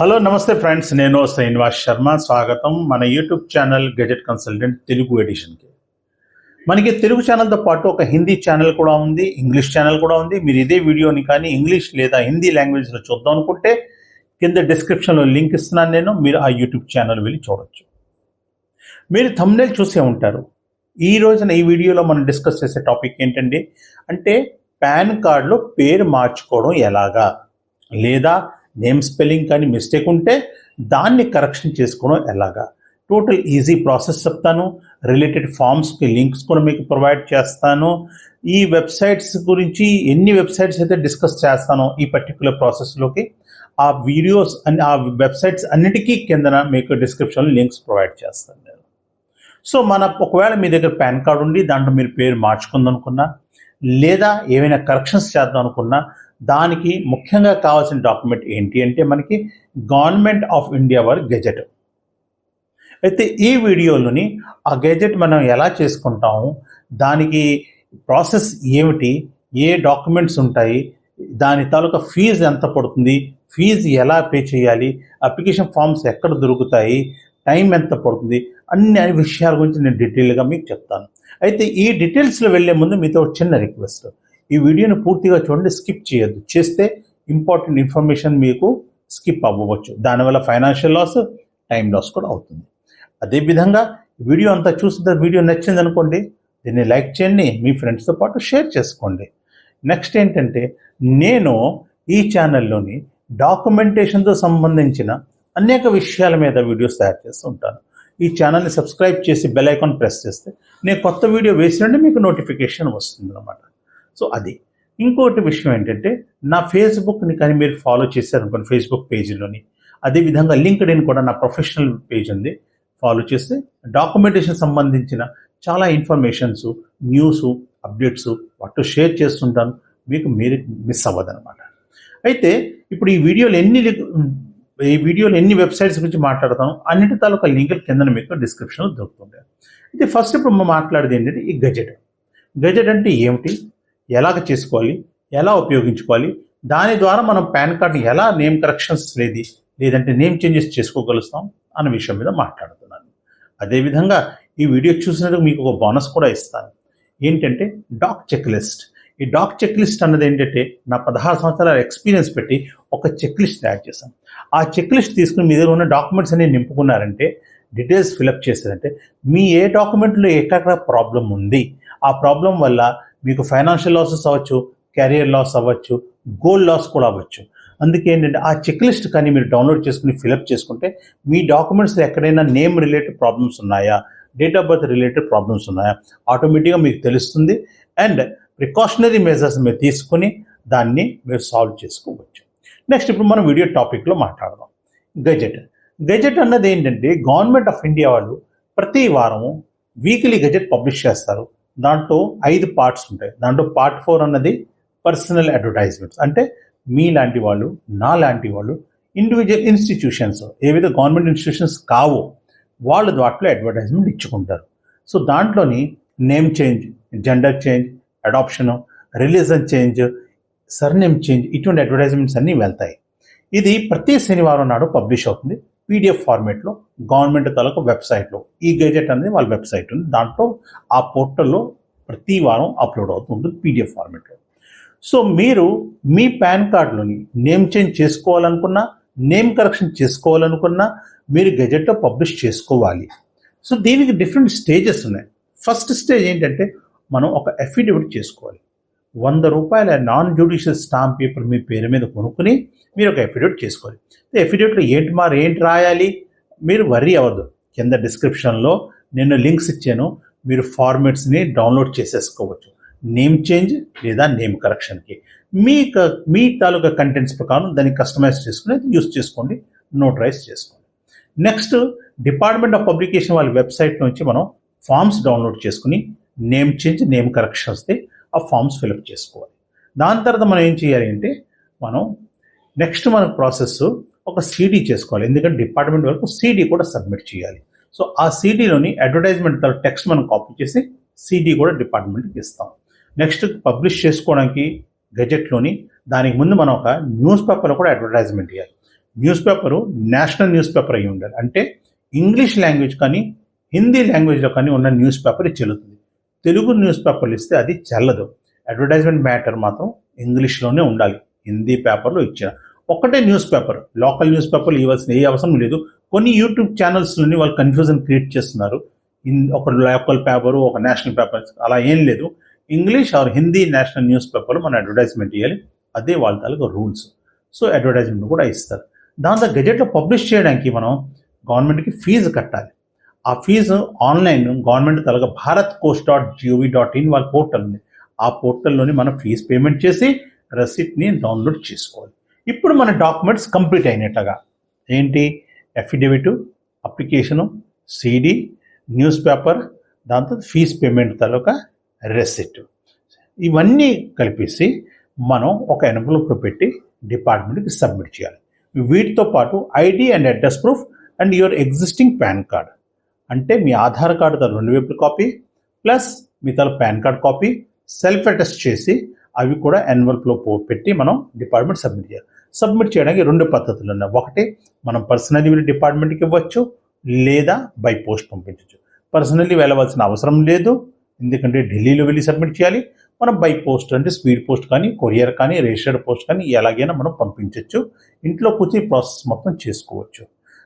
Hello నమస్తే friends. నేను శ్రీనివాస్ శర్మ. స్వాగతం మన YouTube channel gazette consultant Telugu ఎడిషన్కి. మనకి తెలుగు ఛానల్తో పాటు ఒక హిందీ ఛానల్ కూడా ఉంది ఇంగ్లీష్ ఛానల్ కూడా ఉంది. మీరు ఇదే వీడియోని కానీ ఇంగ్లీష్ లేదా హిందీ లాంగ్వేజ్లో చూద్దాం అనుకుంటే కింద డిస్క్రిప్షన్లో లింక్ ఇస్తున్నాను నేను. మీరు ఆ యూట్యూబ్ ఛానల్ వెళ్ళి చూడొచ్చు. మీరు thumbnail చూసే ఉంటారు. ఈ రోజున ఈ వీడియోలో మనం డిస్కస్ చేసే టాపిక్ ఏంటండి? అంటే పాన్ కార్డులో పేరు మార్చుకోవడం ఎలాగా? లేదా నేమ్ స్పెల్లింగ్ కానీ మిస్టేక్ ఉంటే దాన్ని కరెక్షన్ చేసుకోవడం ఎలాగా? టోటల్ ఈజీ ప్రాసెస్ చెప్తాను. రిలేటెడ్ ఫామ్స్కి లింక్స్ కూడా మీకు ప్రొవైడ్ చేస్తాను. ఈ వెబ్సైట్స్ గురించి ఎన్ని వెబ్సైట్స్ అయితే డిస్కస్ చేస్తానో ఈ పర్టికులర్ ప్రాసెస్లోకి ఆ వీడియోస్ అన్ని ఆ వెబ్సైట్స్ అన్నిటికీ కిందన మీకు డిస్క్రిప్షన్లో లింక్స్ ప్రొవైడ్ చేస్తాను నేను. సో మన ఒకవేళ మీ దగ్గర పాన్ కార్డు ఉండి దాంట్లో మీరు పేరు మార్చుకుందనుకున్నా లేదా ఏమైనా కరెక్షన్స్ చేద్దాం అనుకున్నా దానికి ముఖ్యంగా కావాల్సిన డాక్యుమెంట్ ఏంటి అంటే మనకి గవర్నమెంట్ ఆఫ్ ఇండియా వారి గెజెట్. అయితే ఈ వీడియోలోని ఆ గెజెట్ మనం ఎలా చేసుకుంటాము? దానికి ప్రాసెస్ ఏమిటి? ఏ డాక్యుమెంట్స్ ఉంటాయి? దాని తాలూకా ఫీజు ఎంత పడుతుంది? ఫీజు ఎలా పే చేయాలి? అప్లికేషన్ ఫామ్స్ ఎక్కడ దొరుకుతాయి? టైం ఎంత పడుతుంది? అన్ని అన్ని విషయాల గురించి నేను డీటెయిల్గా మీకు చెప్తాను. అయితే ఈ డీటెయిల్స్లో వెళ్ళే ముందు మీతో చిన్న రిక్వెస్ట్. ఈ వీడియోని పూర్తిగా చూడండి స్కిప్ చేయొద్దు. చేస్తే ఇంపార్టెంట్ ఇన్ఫర్మేషన్ మీకు స్కిప్ అవ్వవచ్చు. దానివల్ల ఫైనాన్షియల్ లాస్ టైం లాస్ కూడా అవుతుంది. అదేవిధంగా వీడియో అంతా చూసిన వీడియో నచ్చింది అనుకోండి దీన్ని లైక్ చేయండి మీ ఫ్రెండ్స్తో పాటు షేర్ చేసుకోండి. నెక్స్ట్ ఏంటంటే నేను ఈ ఛానల్లోని డాక్యుమెంటేషన్తో సంబంధించిన అనేక విషయాల మీద వీడియోస్ తయారు చేస్తూ ఉంటాను. ఈ ఛానల్ని సబ్స్క్రైబ్ చేసి బెల్ ఐకాన్ ప్రెస్ చేస్తే నేను కొత్త వీడియో వేసినట్టు మీకు నోటిఫికేషన్ వస్తుంది అన్నమాట సో అది. ఇంకోటి విషయం ఏంటంటే నా ఫేస్బుక్ని కానీ మీరు ఫాలో చేశారనుకోండి ఫేస్బుక్ పేజీలోని అదేవిధంగా లింక్డ్ ఇన్ కూడా నా ప్రొఫెషనల్ పేజ్ ఉంది ఫాలో చేస్తే డాక్యుమెంటేషన్ సంబంధించిన చాలా ఇన్ఫర్మేషన్స్ న్యూస్ అప్డేట్స్ వాటితో షేర్ చేస్తుంటాను మీకు మీరు మిస్ అవ్వదనమాట అయితే ఇప్పుడు ఈ వీడియోలు ఎన్ని ఈ వీడియోలు ఎన్ని వెబ్సైట్స్ గురించి మాట్లాడతాను అన్నిటి తాలూకా లింకులు కింద మీకు డిస్క్రిప్షన్లో దొరుకుతుంటాయి. అయితే ఫస్ట్ ఇప్పుడు మనం మాట్లాడేది ఏంటంటే ఈ గజెట్. గజెట్ అంటే ఏమిటి? ఎలాగ చేసుకోవాలి? ఎలా ఉపయోగించుకోవాలి? దాని ద్వారా మనం పాన్ కార్డ్ని ఎలా నేమ్ కరెక్షన్స్ అనేది లేదంటే నేమ్ చేంజెస్ చేసుకోగలుగుతాం అన్న విషయం మీద మాట్లాడుతున్నాను. అదేవిధంగా ఈ వీడియో చూసినందుకు మీకు ఒక బోనస్ కూడా ఇస్తాను. ఏంటంటే డాక్ చెక్ లిస్ట్ ఈ డాక్ చెక్ లిస్ట్ అన్నది ఏంటంటే నా పదహారు సంవత్సరాల ఎక్స్పీరియన్స్ పెట్టి ఒక చెక్ లిస్ట్ తయారు చేశాను. ఆ చెక్ లిస్ట్ తీసుకుని మీ దగ్గర ఉన్న డాక్యుమెంట్స్ అన్ని నింపుకున్నారంటే డీటెయిల్స్ ఫిలప్ చేశారంటే మీ ఏ డాక్యుమెంట్లో ఎక్కడ ప్రాబ్లం ఉంది? ఆ ప్రాబ్లం వల్ల మీకు ఫైనాన్షియల్ లాసెస్ అవ్వచ్చు కెరియర్ లాస్ అవ్వచ్చు గోల్డ్ లాస్ కూడా అవ్వచ్చు. అందుకే ఏంటంటే ఆ చెక్ లిస్ట్ కానీ మీరు డౌన్లోడ్ చేసుకుని ఫిలప్ చేసుకుంటే మీ డాక్యుమెంట్స్లో ఎక్కడైనా నేమ్ రిలేటెడ్ ప్రాబ్లమ్స్ ఉన్నాయా date of birth related problems ఉన్నాయా ఆటోమేటిక్గా మీకు తెలుస్తుంది. అండ్ ప్రికాషనరీ మెజర్స్ మీరు తీసుకుని దాన్ని మీరు సాల్వ్ చేసుకోవచ్చు. నెక్స్ట్ ఇప్పుడు మనం వీడియో టాపిక్లో మాట్లాడదాం. గజెట్ గజెట్ అన్నది ఏంటంటే గవర్నమెంట్ ఆఫ్ ఇండియా వాళ్ళు ప్రతి వారము వీక్లీ గజెట్ పబ్లిష్ చేస్తారు. దాంట్లో ఐదు పార్ట్స్ ఉంటాయి. దాంట్లో పార్ట్ ఫోర్ అన్నది పర్సనల్ అడ్వర్టైజ్మెంట్స్ అంటే మీ లాంటి వాళ్ళు నా లాంటి వాళ్ళు ఇండివిజువల్ ఇన్స్టిట్యూషన్స్ ఏవైతే గవర్నమెంట్ ఇన్స్టిట్యూషన్స్ కావో వాళ్ళు దాంట్లో అడ్వర్టైజ్మెంట్ ఇచ్చుకుంటారు. సో దాంట్లోని name change gender change adoption religion change surname change ఇటువంటి అడ్వర్టైజ్మెంట్స్ అన్నీ వెళ్తాయి. ఇది ప్రతి శనివారం నాడు పబ్లిష్ అవుతుంది. పీడిఎఫ్ ఫార్మేట్లో గవర్నమెంట్ తాలూకు వెబ్సైట్లో ఈ గెజెట్ అనేది వాళ్ళ వెబ్సైట్ ఉంది. దాంట్లో ఆ పోర్టల్లో ప్రతి వారం అప్లోడ్ అవుతూ ఉంటుంది పీడిఎఫ్ ఫార్మేట్లో సో మీరు మీ పాన్ కార్డులోని నేమ్ చేంజ్ చేసుకోవాలనుకున్నా నేమ్ కరెక్షన్ చేసుకోవాలనుకున్నా మీరు గెజెట్లో పబ్లిష్ చేసుకోవాలి. సో దీనికి డిఫరెంట్ స్టేజెస్ ఉన్నాయి. ఫస్ట్ స్టేజ్ ఏంటంటే మనం ఒక అఫిడవిట్ చేసుకోవాలి. వంద రూపాయల నాన్ జ్యుడిషియల్ స్టాంప్ పేపర్ మీ పేరు మీద కొనుక్కుని మీరు ఒక ఎఫిడేట్ చేసుకోవాలి. అఫిడవిట్లో ఏంటి మారు ఏంటి రాయాలి? మీరు వర్రీ అవ్వద్దు. కింద డిస్క్రిప్షన్లో నేను లింక్స్ ఇచ్చాను. మీరు ఫార్మేట్స్ని డౌన్లోడ్ చేసేసుకోవచ్చు. నేమ్ చేంజ్ లేదా నేమ్ కరెక్షన్కి మీ క- మీ తాలూకా కంటెంట్స్ ప్రకారం దాన్ని కస్టమైజ్ చేసుకుని యూస్ చేసుకోండి. నోటరైజ్ చేసుకోండి. నెక్స్ట్ డిపార్ట్మెంట్ ఆఫ్ పబ్లికేషన్ వాళ్ళ వెబ్సైట్ నుంచి మనం ఫామ్స్ డౌన్లోడ్ చేసుకుని నేమ్ చేంజ్ నేమ్ కరెక్షన్స్ది ఆ ఫామ్స్ ఫిలప్ చేసుకోవాలి. దాని తర్వాత మనం ఏం చేయాలి అంటే మనం నెక్స్ట్ మన ప్రాసెస్ ఒక సీడీ చేసుకోవాలి. ఎందుకంటే డిపార్ట్మెంట్ వరకు సీడీ కూడా సబ్మిట్ చేయాలి. సో ఆ సీడీలోని అడ్వర్టైజ్మెంట్ టెక్స్ట్ మనం కాపీ చేసి సీడీ కూడా డిపార్ట్మెంట్కి ఇస్తాం. నెక్స్ట్ పబ్లిష్ చేసుకోవడానికి గజెట్లోని దానికి ముందు మనం ఒక న్యూస్ పేపర్లో కూడా అడ్వర్టైజ్మెంట్ ఇవ్వాలి newspaper national newspaper అయి ఉండాలి. అంటే ఇంగ్లీష్ లాంగ్వేజ్ కానీ హిందీ లాంగ్వేజ్లో కానీ ఉన్న న్యూస్ పేపర్ చెల్లుతుంది. తెలుగు న్యూస్ పేపర్లు ఇస్తే అది చెల్లదు. అడ్వర్టైజ్మెంట్ మ్యాటర్ మాత్రం ఇంగ్లీష్లోనే ఉండాలి. హిందీ పేపర్లో ఇచ్చిన ఒక్కటే న్యూస్ పేపర్. లోకల్ న్యూస్ పేపర్లు ఇవ్వాల్సిన ఏ అవసరం లేదు. కొన్ని యూట్యూబ్ ఛానల్స్లోని వాళ్ళు కన్ఫ్యూజన్ క్రియేట్ చేస్తున్నారు. ఒక లోకల్ పేపరు ఒక నేషనల్ పేపర్ అలా ఏం లేదు. English or Hindi national news పేపర్లో మనం అడ్వర్టైజ్మెంట్ ఇవ్వాలి అదే వాళ్ళ తాలూకు రూల్స్ సో అడ్వర్టైజ్మెంట్ కూడా ఇస్తారు. దాంతో గెజెట్లో పబ్లిష్ చేయడానికి మనం గవర్నమెంట్కి ఫీజు కట్టాలి. ఆ ఫీజు ఆన్లైన్ గవర్నమెంట్ కలగ Bharatkosh dot gov dot in వాళ్ళ పోర్టల్ ఉంది. ఆ పోర్టల్లోని మనం ఫీజు పేమెంట్ చేసి రసీట్ని డౌన్లోడ్ చేసుకోవాలి. ఇప్పుడు మన డాక్యుమెంట్స్ కంప్లీట్ అయినట్టుగా ఏంటి? Affidavit application CD newspaper దాంతో ఫీజు పేమెంట్ తాలూకా రెసిట్ ఇవన్నీ కలిపేసి మనం ఒక ఎన్వలప్లో పెట్టి డిపార్ట్మెంట్కి సబ్మిట్ చేయాలి. వీటితో పాటు ID and address proof and your existing PAN card. అంటే మీ ఆధార్ కార్డు తన రెండు వైపుల కాపీ ప్లస్ మీ తల PAN card copy self attest చేసి అవి కూడా ఎన్వల్ప్లో పెట్టి మనం డిపార్ట్మెంట్ సబ్మిట్ చేయాలి. సబ్మిట్ చేయడానికి రెండు పద్ధతులు ఉన్నాయి. ఒకటి మనం పర్సనల్లీ వెళ్ళి డిపార్ట్మెంట్కి ఇవ్వచ్చు లేదా బై పోస్ట్ పంపించవచ్చు పర్సనల్లీ వెళ్ళవలసిన అవసరం లేదు ఎందుకంటే ఢిల్లీలో వెళ్ళి సబ్మిట్ చేయాలి. మనం బై పోస్ట్ అంటే స్పీడ్ పోస్ట్ కానీ కొరియర్ కానీ రిజిస్టర్డ్ పోస్ట్ కానీ ఎలాగైనా మనం పంపించవచ్చు ఇంట్లో కూర్చొని ప్రాసెస్ మొత్తం చేసుకోవచ్చు.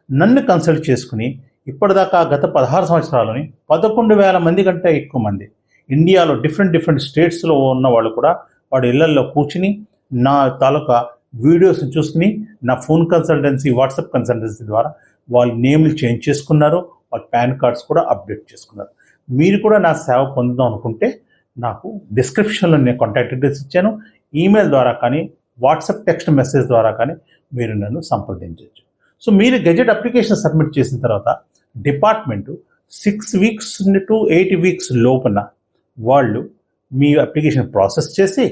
నన్ను కన్సల్ట్ చేసుకుని ఇప్పటిదాకా గత పదహారు సంవత్సరాలని పదకొండు వేల మంది కంటే ఎక్కువ మంది. ఇండియాలో డిఫరెంట్ డిఫరెంట్ స్టేట్స్లో ఉన్న వాళ్ళు కూడా వాడు ఇళ్ళల్లో కూర్చుని నా తాలూకా వీడియోస్ని చూసుకుని నా ఫోన్ కన్సల్టెన్సీ వాట్సాప్ కన్సల్టెన్సీ ద్వారా వాళ్ళ నేమ్లు చేంజ్ చేసుకున్నారు వాళ్ళ పాన్ కార్డ్స్ కూడా అప్డేట్ చేసుకున్నారు. మీరు కూడా నా సేవ పొందుదాం అనుకుంటే నాకు డిస్క్రిప్షన్లో నేను కాంటాక్ట్ డీటెయిల్స్ ఇచ్చాను. ఈమెయిల్ ద్వారా కానీ వాట్సాప్ టెక్స్ట్ మెసేజ్ ద్వారా కానీ మీరు నన్ను సంప్రదించవచ్చు. సో మీరు గెజెట్ అప్లికేషన్ సబ్మిట్ చేసిన తర్వాత department six weeks to eight weeks లోపల వాళ్ళు మీ అప్లికేషన్ ప్రాసెస్ చేసి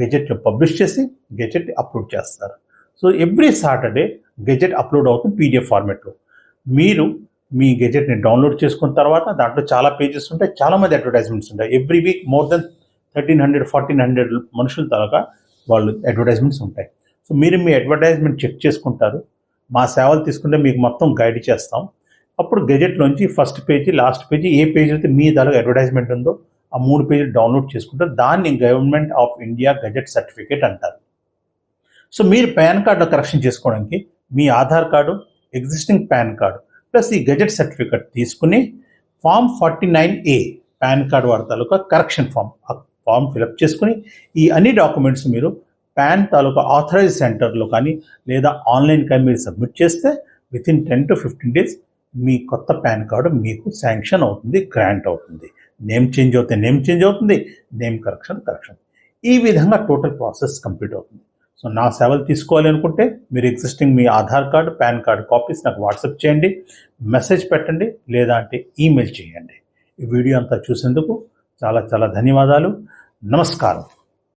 గెజెట్లో పబ్లిష్ చేసి గెజెట్ అప్లోడ్ చేస్తారు. So every Saturday gazette upload అవుతుంది పీడిఎఫ్ ఫార్మెట్లో. మీరు మీ గెజెట్ని డౌన్లోడ్ చేసుకున్న తర్వాత దాంట్లో చాలా పేజెస్ ఉంటాయి చాలామంది అడ్వర్టైజ్మెంట్స్ ఉంటాయి. Every week more than thirteen hundred fourteen hundred మనుషుల తరగా వాళ్ళు అడ్వర్టైజ్మెంట్స్ ఉంటాయి. సో మీరు మీ అడ్వర్టైజ్మెంట్ చెక్ చేసుకుంటారు. మా సేవలు తీసుకుంటే మీకు మొత్తం గైడ్ చేస్తాం. అప్పుడు గెజెట్లోంచి ఫస్ట్ పేజీ లాస్ట్ పేజీ ఏ పేజీ అయితే మీ దానిలో అడ్వర్టైజ్మెంట్ ఉందో ఆ మూడు పేజీలు డౌన్లోడ్ చేసుకుంటారు. దాన్ని government of India gazette certificate అంటారు. సో మీరు పాన్ కార్డులో కరెక్షన్ చేసుకోవడానికి మీ Aadhaar card existing PAN card plus ఈ గెజెట్ సర్టిఫికేట్ తీసుకుని form forty nine A PAN card వారి తాలూకా కరెక్షన్ ఫామ్ ఆ ఫామ్ ఫిలప్ చేసుకుని ఈ అన్ని డాక్యుమెంట్స్ మీరు పాన్ తాలూకా ఆథరైజ్ సెంటర్లో కానీ లేదా ఆన్లైన్ కానీ మీరు సబ్మిట్ చేస్తే within ten to fifteen days మీ కొత్త పాన్ కార్డు మీకు శాంక్షన్ అవుతుంది గ్రాంట్ అవుతుంది. నేమ్ చేంజ్ అవుతే నేమ్ చేంజ్ అవుతుంది నేమ్ కరెక్షన్ కరెక్షన్. ఈ విధంగా టోటల్ ప్రాసెస్ కంప్లీట్ అవుతుంది. సో నా సేవలు తీసుకోవాలి అనుకుంటే మీరు ఎగ్జిస్టింగ్ మీ Aadhaar card PAN card copies నాకు వాట్సాప్ చేయండి మెసేజ్ పెట్టండి లేదా అంటే ఈమెయిల్ చేయండి. ఈ వీడియో అంతా చూసేందుకు చాలా చాలా ధన్యవాదాలు. నమస్కారం.